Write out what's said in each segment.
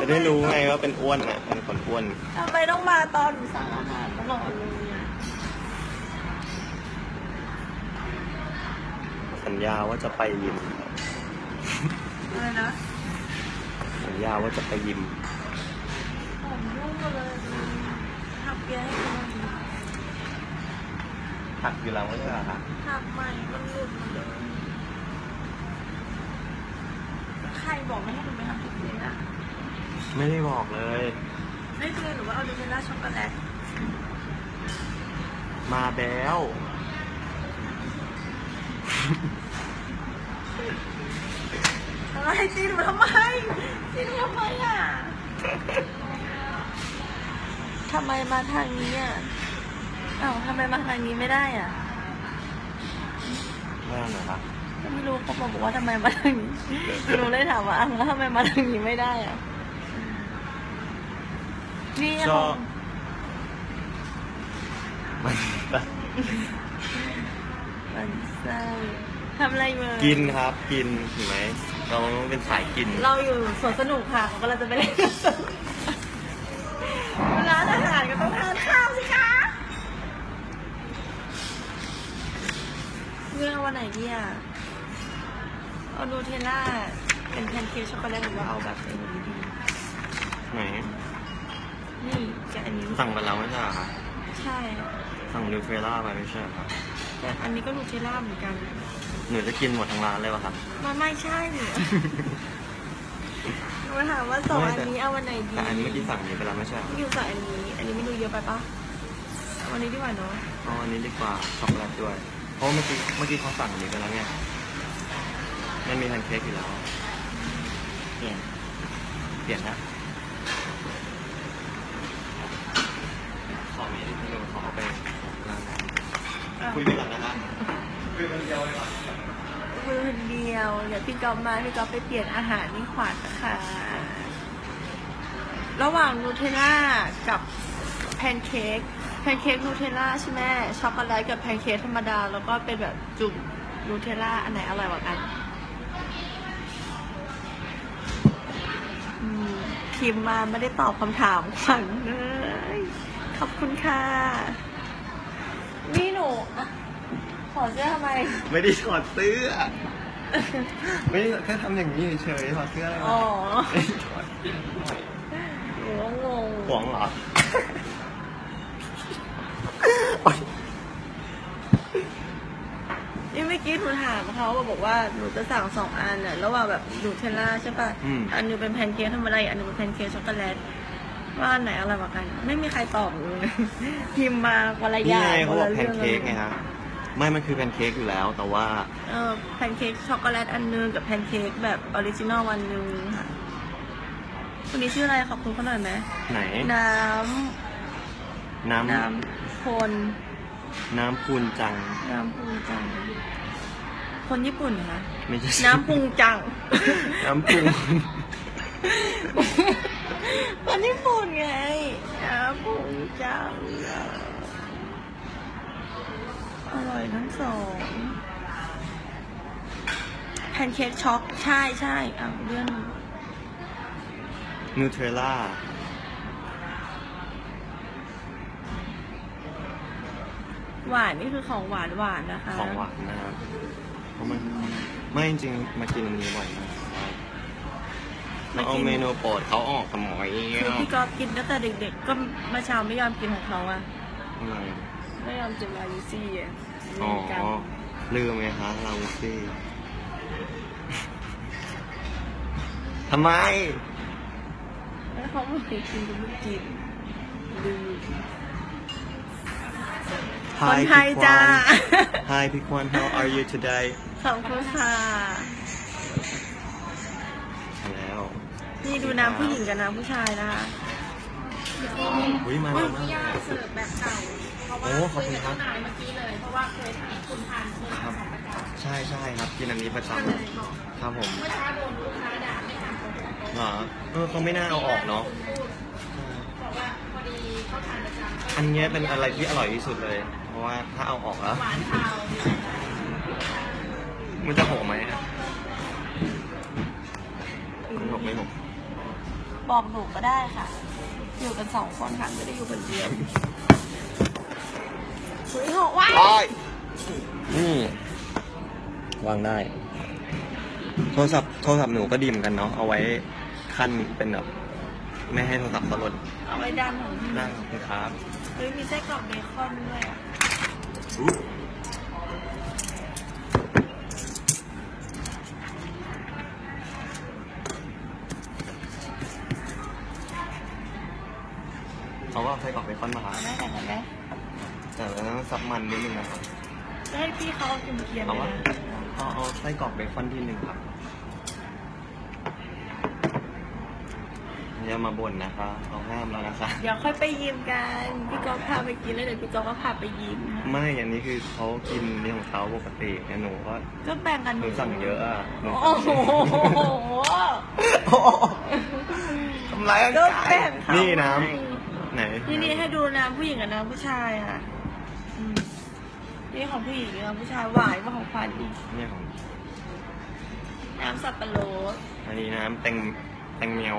จะได้รู้ไงว่าเป็นอ้วนอะเป็นคนอ้วน ทำไมต้องมาตอนหนูสั่งอาหารตลอดเลยอะสัญญาว่าจะไปยิม อะไรนะสัญญาว่าจะไปยิม ผมยุ่งหมดเลยทำเปียให้กิน หักอยู่แล้วไม่ใช่เหรอคะทำใหม่มันหลุดหมดเลยใครบอกไม่ให้หนูไปทำทุกทีนะไม่ได้บอกเลย ไม่คือหนูว่าเอาดูเทลล่าช็อกโกแลตมาแล้วอะไรตีหนูทำไมตีหนูทำไมอะทำไมมาทางนี้อะ อ้าวทำไมมาทางนี้ไม่ได้อะ ไม่เอาหน่อยละไม่รู้เขาบอกว่าทำไมมาทางนี้หนูเลยถามว่าอ้าวแล้วทำไมมาทางนี้ไม่ได้อะ นี่ชอบมันมันไส้ทำอะไรมากินครับกินเห็นไหมเราเป็นสายกินเราอยู่สวนสนุกค่ะเรากำลังจะไปเล่นร้านอาหารก็ต้องทานข้าวสิคะ เลือกวันไหนดีอะเอานูเทลล่าเป็นแพนเค้กช็อกโกแลตหรือว่าเอาแบบเป็นดีดีไหนนี่กับอันนี้สั่งไปแล้วไม่ใช่เหรอคะใช่สั่งนิวเฟล่าไปไม่ใช่เหรอครับแต่อันนี้ก็นูเทลล่าเหมือนกันหนูจะกินหมดทั้งร้านเลยป่ะครับ มันไม่ใช่หนูหนูถามว่าสองไม่อันแต่นี้เอาวันไหนดีแต่อันเมื่อกี้สั่งนี้ไปแล้วไม่ใช่เหรออยู่กับอันนี้ อันนี้ไม่ดูเยอะไปปะเอาวันนี้ดีกว่าเนาะเอาอันนี้ดีกว่าช็อกโกแลตด้วยเพ ราะเมื่อกี้เมื่อกี้เขาสั่งอันนี้ไปแล้วไงมันมีแพนเค้กอยู่แล้วเปลี่ยนเปลี่ยนนะขอมีนิดนึงขอไปร้านไหนคุยไปก่อนนะครับคุยคนเดียวเลยก่อนมือเดียว เดี๋ยวพี่กอฟมาพี่กอฟไปเปลี่ยนอาหารนี่ขวัญค่ะ ระหว่างนูเทลล่ากับแพนเค้ก แพนเค้กนูเทลล่าใช่ไหมช็อกโกแลตกับแพนเค้กธรรมดา แล้วก็เป็นแบบจุ่มนูเทลล่าอันไหนอร่อยกว่ากันอืมพิมพ์มาไม่ได้ตอบคำถามขวัญเลยขอบคุณค่ะ นี่หนูอะขอเสื้อทำไม ไม่ได้ถอดเสื้อ ไม่ได้แค่ทำอย่างนี้เฉยๆถอดเสื้ออะไรอ๋อไม่ได้ถอดหนูก็งงหวงเหรอโอ๊ย นี่เมื่อ กี้หนูถามเขาบอกว่าหนูจะสั่งสองอันน่ะระหว่างแบบนูเทลล่าใช่ป่ะอืม อันหนึงเป็นแพนเค้กธรรมดาอีกอันหนึงเป็นแพนเค้กช็อกโกแลตว่าอันไหนอร่อยกว่ากัน ไม่มีใครตอบหนูเลย พิมพ์มาวันละอนี่ย่างไงเขาบอกแพนละเค้กไงฮะไม่มันคือแพนเค้กอยู่แล้ว แต่ว่าเออแพนเค้กช็อกโกแลตอันหนึงกับแพนเค้กแบบออริจินอลวันหนึงค่ะคนนี้ชื่ออะไรขอบคุณเขาหน่อยไหมไหนน้น้ำน้ำพลำน้ำพูนจังน้ำพุงจัง คนญี่ปุ่นเหรอคะไม่ใช่น้ำพุงจัง น้ำพุง คนญี่ปุ่นไง น้ำพุงจังอะอร่อยทั้งสองแพนเค้กช็อกใช่ใช่อะเลื่อนนูเทลล่าหวานนี่คือของหวานหวานนะคะ ของหวานนะครับเพ ราะมันไม่จริงๆมากินอันนี้บ่อยมากเราเอาเมนูโปรดเขาออกสมอยคือพี่กอฟกินตั้งแต่เด็ก ๆ ก็เมื่อเช้าไม่ยอมกินของเขาอะอะไรไม่ยอมกินลาลิซี่อะอ๋อเหมือนกันลืมไงคะเราซี่ทำไมแล้วเขาไม่กินก็ไม่กินลืมคนไทยจ้า Hi พี่ควัน How are you today ขอบคุณค่ะ แล้วนี่ดูน้ำผู้หญิงกับน้ำผู้ชายนะคะ อุ้ยมาแล้วมากย่าเสิร์ฟแบบเก่า เพราะว่าโอ้ขอบคุณครับยตั้งนานเมื่อกี้เลย เพราะว่าเคยทานคุณทานเคยทานของประจำใช่ใช่ครับกินอันนี้ประจก็เลยบอกำครับผมเมื่อเช้าโดนลูกค้าด่าไม่ทานของประจำเหรอเออเขาไม่น่าเอาออกเนาะบอกว่าพอดีเขาทานประจำอันเนี้ยเป็นอะไรที่อร่อยที่สุดเลย เพราะว่าถ้าเอาออกแล้วหวานคาวอ มันจะหกไหมอะมันหกไม่หกบอกหนูก็ได้ค่ะ อยู่กันสองคนค่ะไม่ได้อยู่คนเดียวหุยหกว้ายได้อืมวางได้ โทรศัพท์โทรศัพท์หนูก็ดีเหมือนกันเนาะเอาไว้ขั้นเป็นแบบไม่ให้โทรศัพท์เขาหล่นเอาไว้ด้านของได้ขอบคุณครับเฮ้ยมีไส้กรอกเบคอนด้วยอะเขาก็เอาไส้กรอกเบคอนมาครับ เอาได้แต่กันไหม แต่เราต้องซับมันนิดนึงนะครับ จะให้พี่เขาเอากินเคียม เอา เล วะ ยนะ เอาเอา ไส้กรอกเบคอนที่หนึ่งครับอย่ามาบ่นนะคะเราห้ามแล้วนะคะ เดี๋ยวค่อยไปยิมกัน พี่ก๊อฟพาไปกินแล้วเดี๋ยวพี่ก๊อฟก็พาไปยิมนะไม่อันนี้คือเขากินนี่ของเขาปกติแต่หนูก็ก็แบ่งกันหนูสั่งเยอะอะหนูโอ้โหทำไรายก็ร่างกายแบ่งเขานี่น้ให้ำไหนนี่นี่ให้ดูน้ำผู้หญิงกับน้ำผู้ชายอะอืม นี่ของผู้หญิงน้ำผู้ชายหวานกว่าของฟันอีกเนี่ยของน้ำสับปะรดอันนี้น้ำแตงแตงเมียว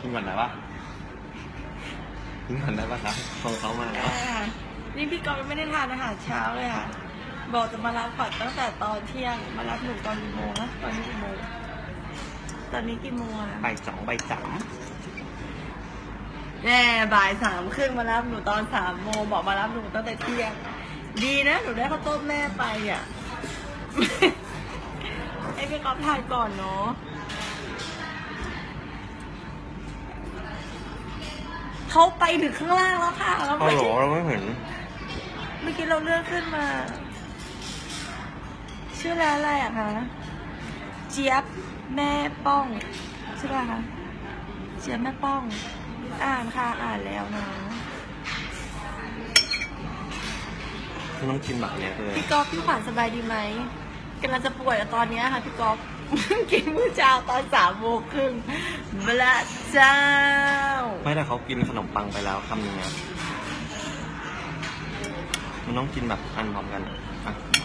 กินก่อนได้ปะกินก่อนได้ปะครับของเขามาแล้วอ่านี่พี่กอฟยังไม่ได้ทานอาหารเช้าเลยค่ะ บอกจะมารับขวัญตั้งแต่ตอนเที่ยง มารับหนูตอนกี่โมงนะตอนนี้กี่โมงตอนนี้กี่โมงอะใบสองใบสามแน่บ่ายสามครึ่งมารับหนูตอนสามโมงบอกมารับหนูตั้งแต่เที่ยง ดีนะหนูได้ข้าวต้มแม่ไปอะให้พี่ก๊อฟทานก่อนเนาะเขาไปถึงข้างล่างแล้วค่ะแล้วฮัเมื่ลอโหลกี้เราไม่เห็น เมื่อกี้เราเลื่อนขึ้นมา ชื่อร้านอะไรอะคะเจี๊ยบแม่ป้องใช่ป่ะคะเจี๊ยบแม่ป้อง อ่านค่ะอ่านแล้วนะคุณต้องกินแบบเนี้ยเลยพี่ก๊อฟพี่ขวัญสบายดีไหมกำลังจะป่วยอะตอนเนี้ยค่ะพี่ก๊อฟกินมื้อเช้าตอนสามโมงครึ่งบละเจ้า ไม่แต่เขากินขนมปังไปแล้วคำนึงนะมันต้องกินแบบอันพร้อมกันอะอะเอาไว้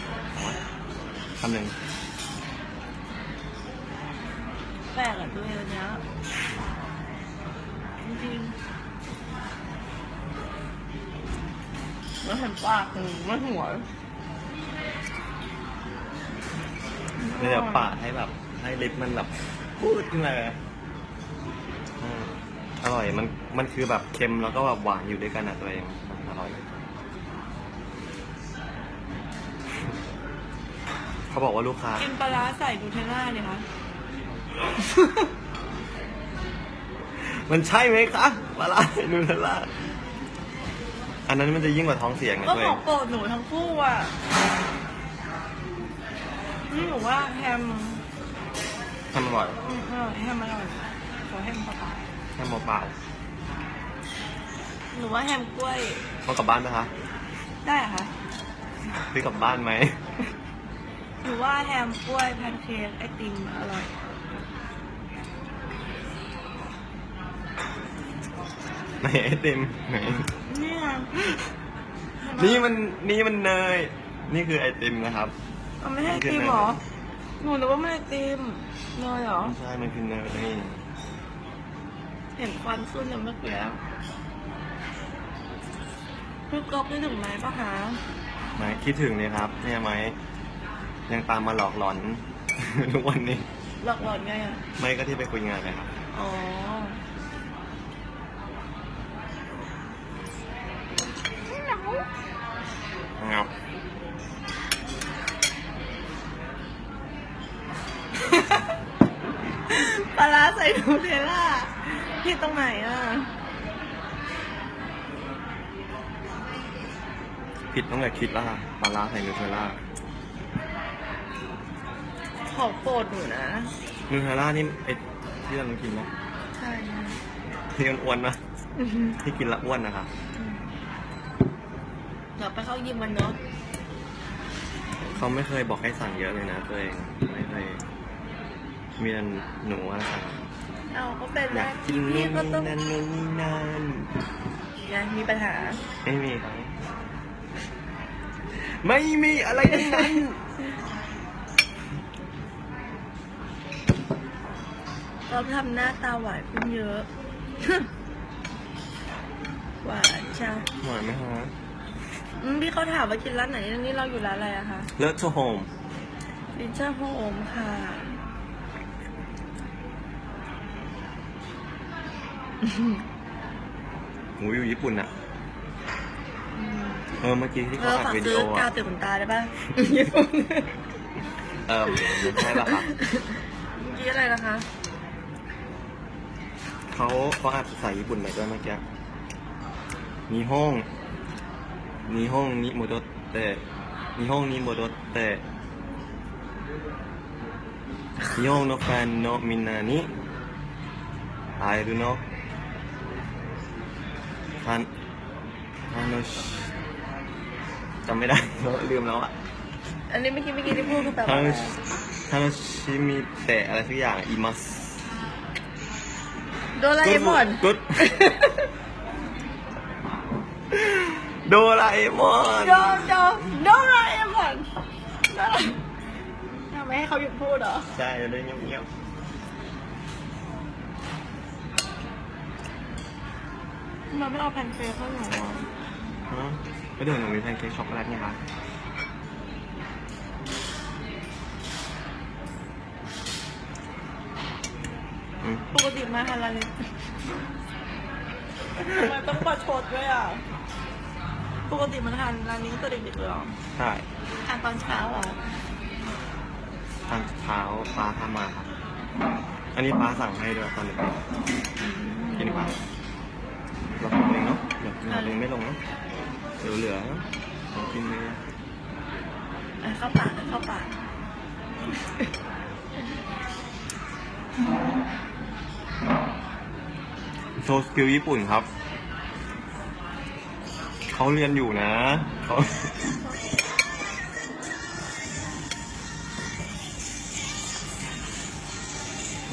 คำหนึ่งแปลกอะตัวเองเนี้ยจริงๆมันเห็นปากหนูมันหัวเดี๋ยวปาดให้แบบ ให้ลิปมันแบบพูดขึ้นมาเลยอืมอร่อยมันมันคือแบบเค็มแล้วก็แบบหวานอยู่ด้วยกันอะตัวเองมันอร่อย เขาบอกว่าลูกค้า กินปลาร้าใส่นูเทลล่าเนี่ยคะมันใช่ไหมคะปลาร้านูเทลล่าอันนั้นมันจะยิ่งกว่าท้องเสียงนะก็ตัวขเอองงโปรดหนูทั้งคู่อะนี่หนูว่าแฮมทำอร่อยอืมอร่อยแฮมอร่อยขอแฮมเปล่าแค่เปล่าๆหนูว่าแฮมกล้วยๆเอากลับบ้านนะคะได้เหรอะคะ ซื้อกลับบ้านไหม หนูว่าแฮมกล้วยแพนเค้กไอติมอร่อย ไหนไอติมไหนนี่ไงนี่มันนี่มันเนย นี่คือไอติมนะครับ เอาไม่ให้ไอติมเหรอ หนูนึกว่ามันไอติมเนยเหรอ ไม่ใช่มันคือเนยนี่เห็นควันขึ้นเลยเมื่อกี้พี่ก๊อฟได้ถึงไหมปะคะไหมคิดถึงเลยครับเนี่ยไหม ยังตามมาหลอกหลอน ทุกวันนี้ หลอกหลอนไงอะ ไม่ก็ที่ไปคุยงานเลยครับ อ๋อ เงาปลาร้าใส่นูเทลล่าพี่ตรงไหนอะ ผิดตั้งแต่คิดแล้วค่ะปลาร้าใส่นูเทลล่า ของโปรดหนูนะนูเทลล่านี่ไอที่เรากินนะใช่นะที่มันอ้วนนะอือหือที่กินและอ้วนนะครับเดี๋ยวไปเข้ายิมกันเนาะเขาไม่เคยบอกให้สั่งเยอะเลยนะตัวเองไม่เคยมีแต่หนูอะสั่งเอาก็เป็นอยากกินนู่พี่นก็นี่ต้องนั่นนู่นนี่นั่นยังมีปัญหา ไม่มีครับ ไม่มีอะไรทั้งนั้น เราทำหน้าตาหวานขึ้นเยอะ หวานจ้ะหวานไหมฮะอืมพี่เขาถามว่ากินร้านไหนนี่เราอยู่ร้านอะไรอะคะเลิศโชโฮมลินเจอร์โฮมค่ะ หมูอยู่ญี่ปุ่นอะเออเมื่อกี้ที่เอเขาออัดฝากวิดีซื้อโอกาวอะติดขนตาได้ปะญี่ปุ่นเออไม่ใช่ปะคะเมื่อกี้อะไรนะคะ เขาเขาอัดภาษาญี่ปุ่นไปด้วยเมื่อกี้นิฮงนิฮงนิโมโดเตะนิฮงนิโมโดเตะนิฮงโนแฟนโนมินนานิไอรุโนคันคันโนชจำไม่ได้ลืมแล้วอะอันนี้เมื่อกี้เมื่อกี้ที่พูดคือแปลว่าคัอะนไรโนคันโนชิมิเตะอะไรสักอย่างอิมัส โดราเอมอน กุดโดราเอมอนโดโดโดราเอมอนโดราทำไมให้เขาหยุดพูดเหรอ ใช่เลยเงียบมันไม่เอาแพนเค้กให้หนูอะๆฮะก็เดี๋ยวหนูมีแพนเค้กช็อกโกแลตไงคะ ปกติมาฮาลาเลทำไมต้องประชดด้วยอะ ปกติมันทานร้านนี้ตั้งแต่เด็กๆเลยเหรอใช่ทานตอนเช้าเหรอตอนเช้าป้าทำมาครับ อันนี้ป้าสั่งให้ด้วยตอนเด็กๆกินดีกว่าเราของตัวเองเนาะเดี๋ยวเราตัวเองไม่ลงเนาะเหลือเหลือๆเนอะของกินเลยอะเข้าปากเข้าปาก ชว์สกิลญี่ปุ่นครับ เขาเรียนอยู่นะเขา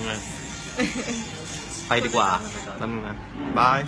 ไงไปดีกว่าแป๊บนึงนะบาย